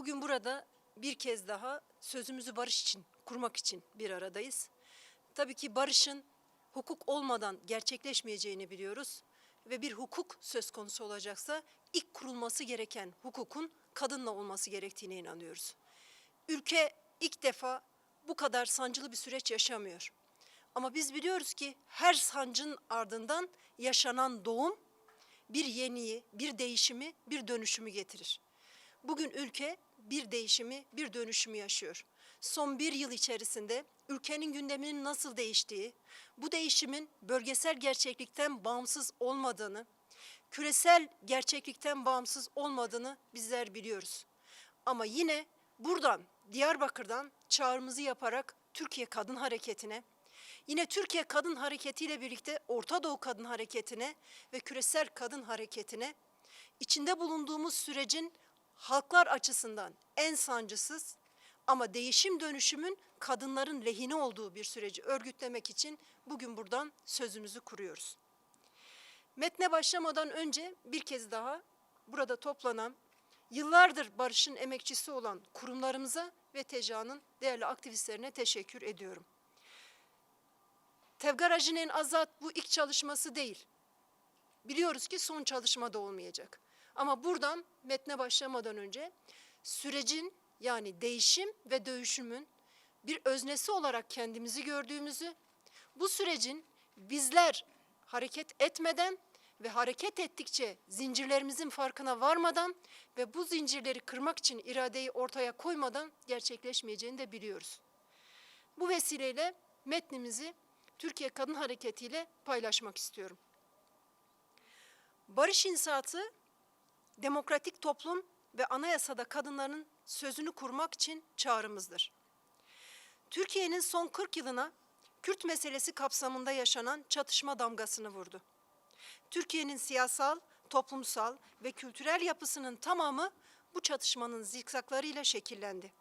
Bugün burada bir kez daha sözümüzü barış için, kurmak için bir aradayız. Tabii ki barışın hukuk olmadan gerçekleşmeyeceğini biliyoruz ve bir hukuk söz konusu olacaksa ilk kurulması gereken hukukun kadınla olması gerektiğine inanıyoruz. Ülke ilk defa bu kadar sancılı bir süreç yaşamıyor. Ama biz biliyoruz ki her sancın ardından yaşanan doğum bir yeniyi, bir değişimi, bir dönüşümü getirir. Bugün ülke bir değişimi, bir dönüşümü yaşıyor. Son bir yıl içerisinde ülkenin gündeminin nasıl değiştiği, bu değişimin bölgesel gerçeklikten bağımsız olmadığını, küresel gerçeklikten bağımsız olmadığını bizler biliyoruz. Ama yine buradan, Diyarbakır'dan çağrımızı yaparak Türkiye Kadın Hareketi'ne, yine Türkiye Kadın Hareketi ile birlikte Orta Doğu Kadın Hareketi'ne ve Küresel Kadın Hareketi'ne içinde bulunduğumuz sürecin halklar açısından en sancısız ama değişim dönüşümün kadınların lehine olduğu bir süreci örgütlemek için bugün buradan sözümüzü kuruyoruz. Metne başlamadan önce bir kez daha burada toplanan yıllardır barışın emekçisi olan kurumlarımıza ve TECA'nın değerli aktivistlerine teşekkür ediyorum. Tevgar Ajine'nin Azat bu ilk çalışması değil. Biliyoruz ki son çalışma da olmayacak. Ama buradan metne başlamadan önce sürecin yani değişim ve dönüşümün bir öznesi olarak kendimizi gördüğümüzü, bu sürecin bizler hareket etmeden ve hareket ettikçe zincirlerimizin farkına varmadan ve bu zincirleri kırmak için iradeyi ortaya koymadan gerçekleşmeyeceğini de biliyoruz. Bu vesileyle metnimizi Türkiye Kadın Hareketi ile paylaşmak istiyorum. Barış İnsatı, demokratik toplum ve anayasada kadınların sözünü kurmak için çağrımızdır. Türkiye'nin son 40 yılına Kürt meselesi kapsamında yaşanan çatışma damgasını vurdu. Türkiye'nin siyasal, toplumsal ve kültürel yapısının tamamı bu çatışmanın zikzaklarıyla şekillendi.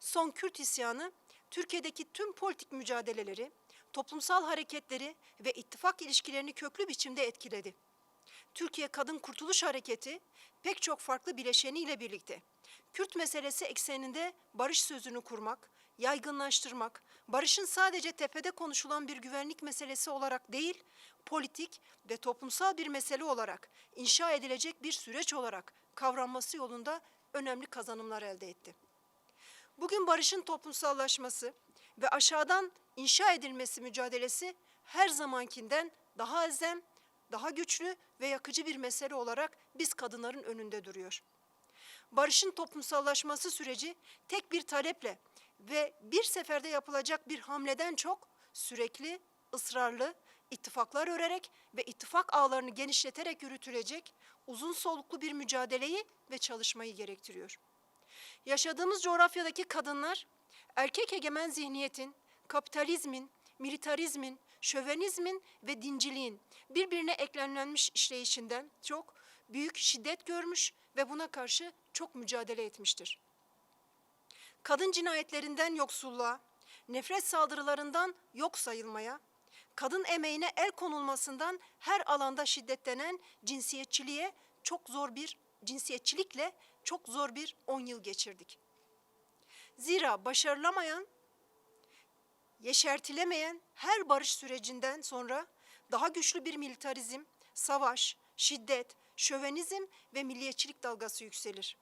Son Kürt isyanı Türkiye'deki tüm politik mücadeleleri, toplumsal hareketleri ve ittifak ilişkilerini köklü biçimde etkiledi. Türkiye Kadın Kurtuluş Hareketi pek çok farklı bileşeniyle birlikte Kürt meselesi ekseninde barış sözünü kurmak, yaygınlaştırmak, barışın sadece tepede konuşulan bir güvenlik meselesi olarak değil, politik ve toplumsal bir mesele olarak inşa edilecek bir süreç olarak kavranması yolunda önemli kazanımlar elde etti. Bugün barışın toplumsallaşması ve aşağıdan inşa edilmesi mücadelesi her zamankinden daha elzem, daha güçlü ve yakıcı bir mesele olarak biz kadınların önünde duruyor. Barışın toplumsallaşması süreci tek bir taleple ve bir seferde yapılacak bir hamleden çok sürekli, ısrarlı, ittifaklar örerek ve ittifak ağlarını genişleterek yürütülecek uzun soluklu bir mücadeleyi ve çalışmayı gerektiriyor. Yaşadığımız coğrafyadaki kadınlar erkek egemen zihniyetin, kapitalizmin, militarizmin, şövenizmin ve dinciliğin birbirine eklemlenmiş işleyişinden çok büyük şiddet görmüş ve buna karşı çok mücadele etmiştir. Kadın cinayetlerinden yoksulluğa, nefret saldırılarından yok sayılmaya, kadın emeğine el konulmasından her alanda şiddetlenen cinsiyetçiliğe çok zor bir cinsiyetçilikle çok zor bir 10 yıl geçirdik. Zira başarılamayan, yeşertilemeyen her barış sürecinden sonra daha güçlü bir militarizm, savaş, şiddet, şövenizm ve milliyetçilik dalgası yükselir.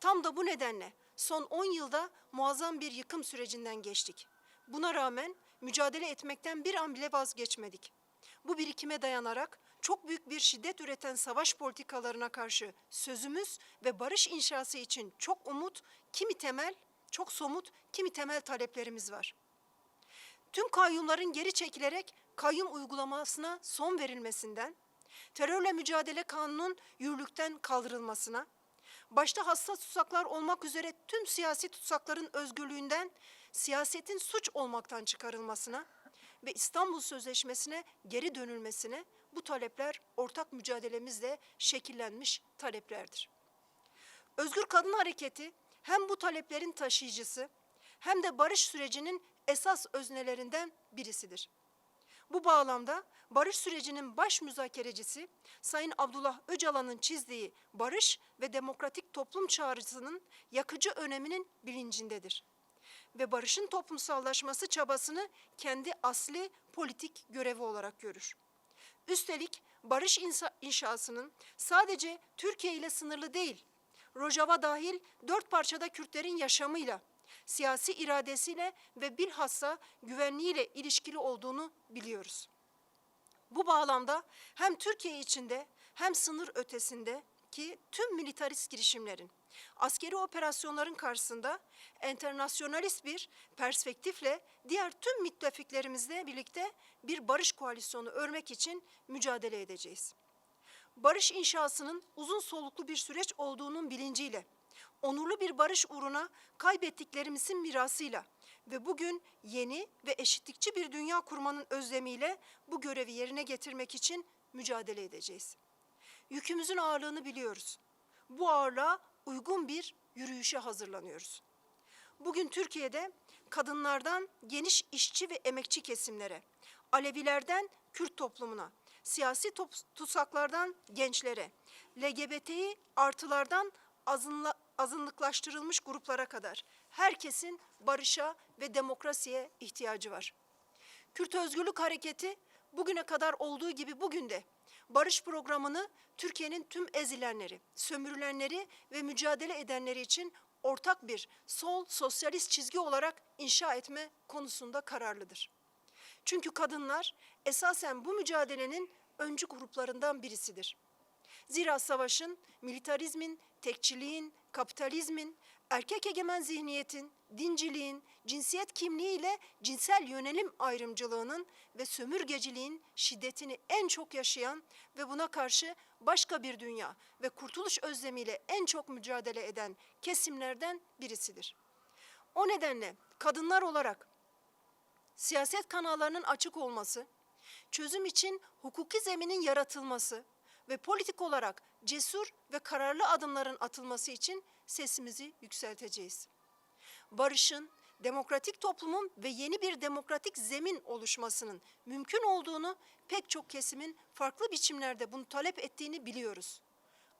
Tam da bu nedenle son 10 yılda muazzam bir yıkım sürecinden geçtik. Buna rağmen mücadele etmekten bir an bile vazgeçmedik. Bu birikime dayanarak çok büyük bir şiddet üreten savaş politikalarına karşı sözümüz ve barış inşası için çok umut, kimi temel, çok somut, kimi temel taleplerimiz var. Tüm kayyumların geri çekilerek kayyum uygulamasına son verilmesinden, terörle mücadele kanunun yürürlükten kaldırılmasına, başta hassas tutsaklar olmak üzere tüm siyasi tutsakların özgürlüğünden, siyasetin suç olmaktan çıkarılmasına ve İstanbul Sözleşmesi'ne geri dönülmesine bu talepler ortak mücadelemizle şekillenmiş taleplerdir. Özgür Kadın Hareketi hem bu taleplerin taşıyıcısı hem de barış sürecinin esas öznelerinden birisidir. Bu bağlamda barış sürecinin baş müzakerecisi Sayın Abdullah Öcalan'ın çizdiği barış ve demokratik toplum çağrısının yakıcı öneminin bilincindedir. Ve barışın toplumsallaşması çabasını kendi asli politik görevi olarak görür. Üstelik barış inşasının sadece Türkiye ile sınırlı değil, Rojava dahil dört parçada Kürtlerin yaşamıyla, siyasi iradesiyle ve bilhassa güvenliğiyle ilişkili olduğunu biliyoruz. Bu bağlamda hem Türkiye içinde hem sınır ötesinde ki tüm militarist girişimlerin, askeri operasyonların karşısında enternasyonalist bir perspektifle diğer tüm müttefiklerimizle birlikte bir barış koalisyonu örmek için mücadele edeceğiz. Barış inşasının uzun soluklu bir süreç olduğunun bilinciyle, onurlu bir barış uğruna kaybettiklerimizin mirasıyla ve bugün yeni ve eşitlikçi bir dünya kurmanın özlemiyle bu görevi yerine getirmek için mücadele edeceğiz. Yükümüzün ağırlığını biliyoruz. Bu ağırlığa uygun bir yürüyüşe hazırlanıyoruz. Bugün Türkiye'de kadınlardan geniş işçi ve emekçi kesimlere, Alevilerden Kürt toplumuna, siyasi tutsaklardan gençlere, LGBTİ artılardan azınla, azınlıklaştırılmış gruplara kadar herkesin barışa ve demokrasiye ihtiyacı var. Kürt Özgürlük Hareketi bugüne kadar olduğu gibi bugün de barış programını Türkiye'nin tüm ezilenleri, sömürülenleri ve mücadele edenleri için ortak bir sol sosyalist çizgi olarak inşa etme konusunda kararlıdır. Çünkü kadınlar esasen bu mücadelenin öncü gruplarından birisidir. Zira savaşın, militarizmin, tekçiliğin, kapitalizmin, erkek egemen zihniyetin, dinciliğin, cinsiyet kimliğiyle cinsel yönelim ayrımcılığının ve sömürgeciliğin şiddetini en çok yaşayan ve buna karşı başka bir dünya ve kurtuluş özlemiyle en çok mücadele eden kesimlerden birisidir. O nedenle kadınlar olarak siyaset kanallarının açık olması, çözüm için hukuki zeminin yaratılması ve politik olarak cesur ve kararlı adımların atılması için sesimizi yükselteceğiz. Barışın, demokratik toplumun ve yeni bir demokratik zemin oluşmasının mümkün olduğunu pek çok kesimin farklı biçimlerde bunu talep ettiğini biliyoruz.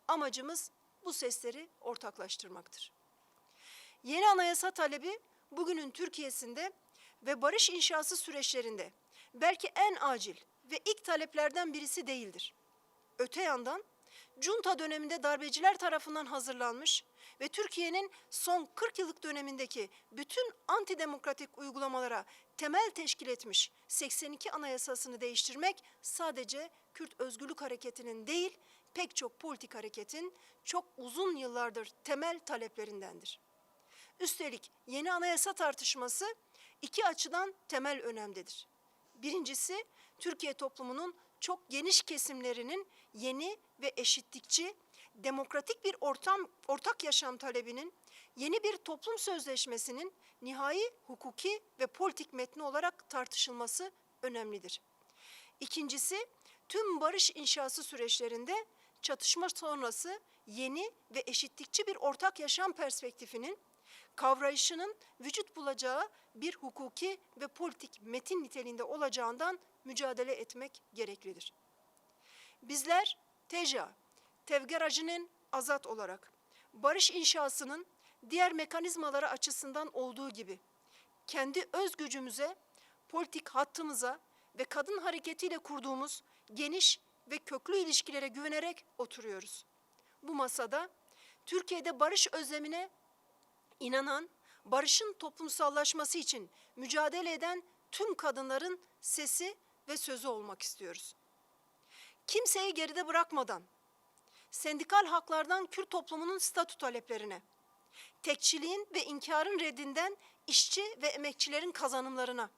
Amacımız bu sesleri ortaklaştırmaktır. Yeni anayasa talebi bugünün Türkiye'sinde ve barış inşası süreçlerinde belki en acil ve ilk taleplerden birisi değildir. Öte yandan junta döneminde darbeciler tarafından hazırlanmış ve Türkiye'nin son 40 yıllık dönemindeki bütün antidemokratik uygulamalara temel teşkil etmiş 82 anayasasını değiştirmek sadece Kürt Özgürlük Hareketi'nin değil pek çok politik hareketin çok uzun yıllardır temel taleplerindendir. Üstelik yeni anayasa tartışması iki açıdan temel önemdedir. Birincisi Türkiye toplumunun çok geniş kesimlerinin yeni ve eşitlikçi, demokratik bir ortam, ortak yaşam talebinin, yeni bir toplum sözleşmesinin nihai hukuki ve politik metni olarak tartışılması önemlidir. İkincisi, tüm barış inşası süreçlerinde çatışma sonrası yeni ve eşitlikçi bir ortak yaşam perspektifinin kavrayışının vücut bulacağı bir hukuki ve politik metin niteliğinde olacağından mücadele etmek gereklidir. Bizler TEJA, Tevgeracının azat olarak barış inşasının diğer mekanizmaları açısından olduğu gibi kendi öz gücümüze, politik hattımıza ve kadın hareketiyle kurduğumuz geniş ve köklü ilişkilere güvenerek oturuyoruz. Bu masada Türkiye'de barış özlemine inanan, barışın toplumsallaşması için mücadele eden tüm kadınların sesi ve sözü olmak istiyoruz. Kimseyi geride bırakmadan, sendikal haklardan Kürt toplumunun statü taleplerine, tekçiliğin ve inkarın reddinden işçi ve emekçilerin kazanımlarına,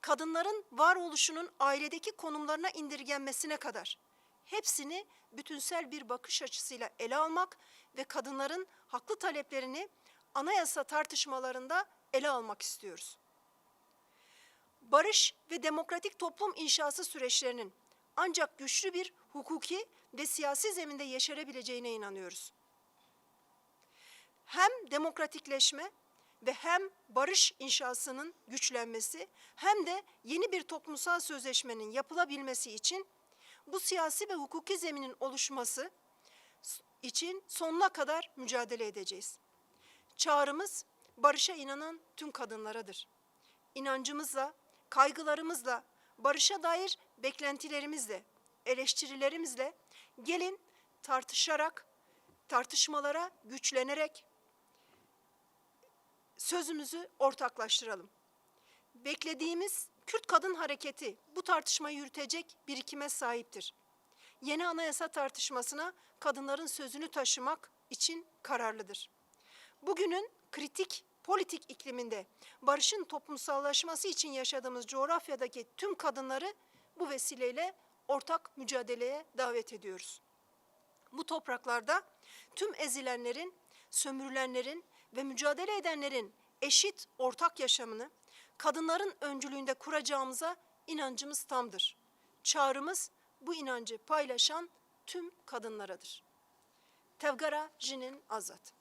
kadınların varoluşunun ailedeki konumlarına indirgenmesine kadar hepsini bütünsel bir bakış açısıyla ele almak ve kadınların haklı taleplerini anayasa tartışmalarında ele almak istiyoruz. Barış ve demokratik toplum inşası süreçlerinin ancak güçlü bir hukuki ve siyasi zeminde yeşerebileceğine inanıyoruz. Hem demokratikleşme ve hem barış inşasının güçlenmesi hem de yeni bir toplumsal sözleşmenin yapılabilmesi için bu siyasi ve hukuki zeminin oluşması için sonuna kadar mücadele edeceğiz. Çağrımız barışa inanan tüm kadınlaradır. İnancımızla, kaygılarımızla, barışa dair beklentilerimizle, eleştirilerimizle gelin tartışarak, tartışmalara güçlenerek sözümüzü ortaklaştıralım. Beklediğimiz Kürt Kadın Hareketi bu tartışmayı yürütecek birikime sahiptir. Yeni anayasa tartışmasına kadınların sözünü taşımak için kararlıdır. Bugünün kritik politik ikliminde barışın toplumsallaşması için yaşadığımız coğrafyadaki tüm kadınları bu vesileyle ortak mücadeleye davet ediyoruz. Bu topraklarda tüm ezilenlerin, sömürülenlerin ve mücadele edenlerin eşit ortak yaşamını kadınların öncülüğünde kuracağımıza inancımız tamdır. Çağrımız bu inancı paylaşan tüm kadınlaradır. Tevgara Jinin Azat